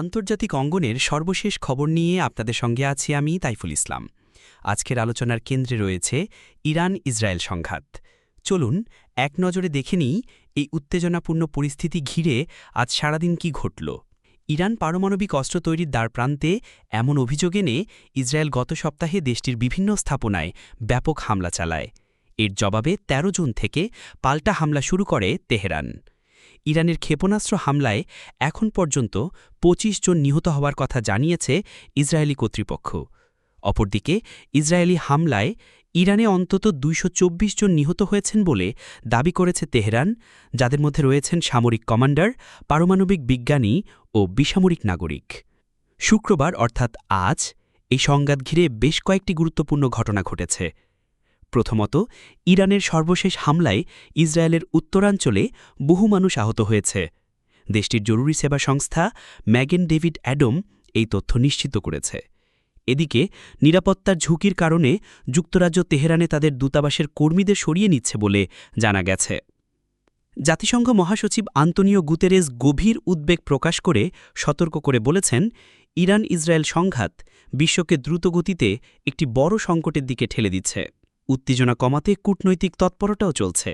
আন্তর্জাতিক অঙ্গনের সর্বশেষ খবর নিয়ে আপনাদের সঙ্গে আছি আমি তাইফুল ইসলাম। আজকের আলোচনার কেন্দ্রে রয়েছে ইরান ইসরায়েল সংঘাত। চলুন, এক নজরে দেখে নিই এই উত্তেজনাপূর্ণ পরিস্থিতি ঘিরে আজ সারাদিন কি ঘটল। ইরান পারমাণবিক অস্ত্র তৈরির দ্বারপ্রান্তে এমন অভিযোগ এনে ইসরায়েল গত সপ্তাহে দেশটির বিভিন্ন স্থাপনায় ব্যাপক হামলা চালায়। এর জবাবে ১৩ জুন থেকে পাল্টা হামলা শুরু করে তেহরান। ইরানের ক্ষেপণাস্ত্র হামলায় এখন পর্যন্ত ২৫ জন নিহত হওয়ার কথা জানিয়েছে ইসরায়েলি কর্তৃপক্ষ। অপরদিকে, ইসরায়েলি হামলায় ইরানে অন্তত ২২৪ জন নিহত হয়েছেন বলে দাবি করেছে তেহরান, যাদের মধ্যে রয়েছেন সামরিক কমান্ডার, পারমাণবিক বিজ্ঞানী ও বিসামরিক নাগরিক। শুক্রবার, অর্থাৎ আজ, এই সংঘাত ঘিরে বেশ কয়েকটি গুরুত্বপূর্ণ ঘটনা ঘটেছে। প্রথমত, ইরানের সর্বশেষ হামলায় ইসরায়েলের উত্তরাঞ্চলে বহু মানুষ আহত হয়েছে। দেশটির জরুরি সেবা সংস্থা ম্যাগেন ডেভিড অ্যাডম এই তথ্য নিশ্চিত করেছে। এদিকে, নিরাপত্তার ঝুঁকির কারণে যুক্তরাজ্য তেহরানে তাদের দূতাবাসের কর্মীদের সরিয়ে নিচ্ছে বলে জানা গেছে। জাতিসংঘ মহাসচিব আন্তনিও গুতেরেস গভীর উদ্বেগ প্রকাশ করে সতর্ক করে বলেছেন ইরান ইসরায়েল সংঘাত বিশ্বকে দ্রুতগতিতে একটি বড় সংকটের দিকে ঠেলে দিচ্ছে। উত্তেজনা কমাতে কূটনৈতিক তৎপরতাও চলছে।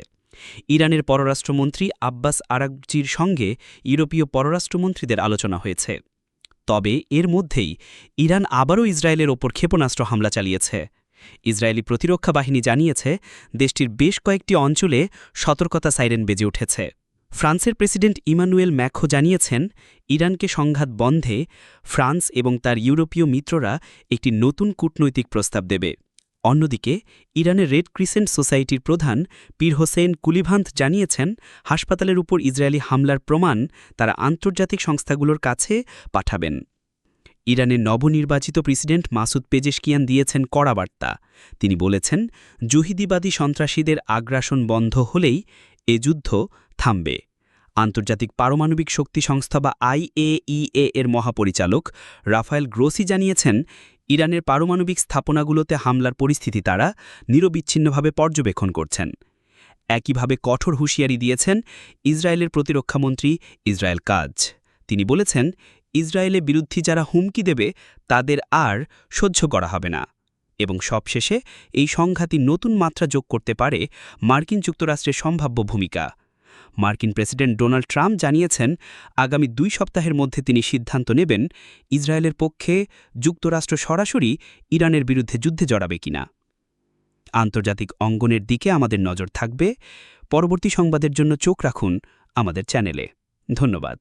ইরানের পররাষ্ট্রমন্ত্রী আব্বাস আরাকজির সঙ্গে ইউরোপীয় পররাষ্ট্রমন্ত্রীদের আলোচনা হয়েছে। তবে এর মধ্যেই ইরান আবারও ইসরায়েলের ওপর ক্ষেপণাস্ত্র হামলা চালিয়েছে। ইসরায়েলি প্রতিরক্ষা বাহিনী জানিয়েছে, দেশটির বেশ কয়েকটি অঞ্চলে সতর্কতা সাইরেন বেজে উঠেছে। ফ্রান্সের প্রেসিডেন্ট ইমানুয়েল ম্যাখো জানিয়েছেন, ইরানকে সংঘাত বন্ধে ফ্রান্স এবং তার ইউরোপীয় মিত্ররা একটি নতুন কূটনৈতিক প্রস্তাব দেবে। অন্যদিকে, ইরানের রেড ক্রিসেন্ট সোসাইটির প্রধান পীর হোসেন কুলিভান্ত জানিয়েছেন, হাসপাতালের উপর ইসরায়েলি হামলার প্রমাণ তারা আন্তর্জাতিক সংস্থাগুলোর কাছে পাঠাবেন। ইরানের নবনির্বাচিত প্রেসিডেন্ট মাসুদ পেজেশকিয়ান দিয়েছেন কড়া বার্তা। তিনি বলেছেন, জুহিদিবাদী সন্ত্রাসীদের আগ্রাসন বন্ধ হলেই এ যুদ্ধ থামবে। আন্তর্জাতিক পারমাণবিক শক্তি সংস্থা বা আইএইএ এর মহাপরিচালক রাফায়েল গ্রোসি জানিয়েছেন ইরানের পারমাণবিক স্থাপনাগুলোতে হামলার পরিস্থিতি তারা নিরবিচ্ছিন্নভাবে পর্যবেক্ষণ করছেন। একইভাবে কঠোর হুঁশিয়ারি দিয়েছেন ইসরায়েলের প্রতিরক্ষামন্ত্রী ইসরায়েল কাজ। তিনি বলেছেন, ইসরায়েলে বিরুদ্ধে যারা হুমকি দেবে, তাদের আর সহ্য করা হবে না। এবং সবশেষে, এই সংঘাতি নতুন মাত্রা যোগ করতে পারে মার্কিন যুক্তরাষ্ট্রের সম্ভাব্য ভূমিকা। মার্কিন প্রেসিডেন্ট ডোনাল্ড ট্রাম্প জানিয়েছেন, আগামী দুই সপ্তাহের মধ্যে তিনি সিদ্ধান্ত নেবেন ইসরায়েলের পক্ষে যুক্তরাষ্ট্র সরাসরি ইরানের বিরুদ্ধে যুদ্ধে জড়াবে কিনা। আন্তর্জাতিক অঙ্গনের দিকে আমাদের নজর থাকবে। পরবর্তী সংবাদের জন্য চোখ রাখুন আমাদের চ্যানেলে। ধন্যবাদ।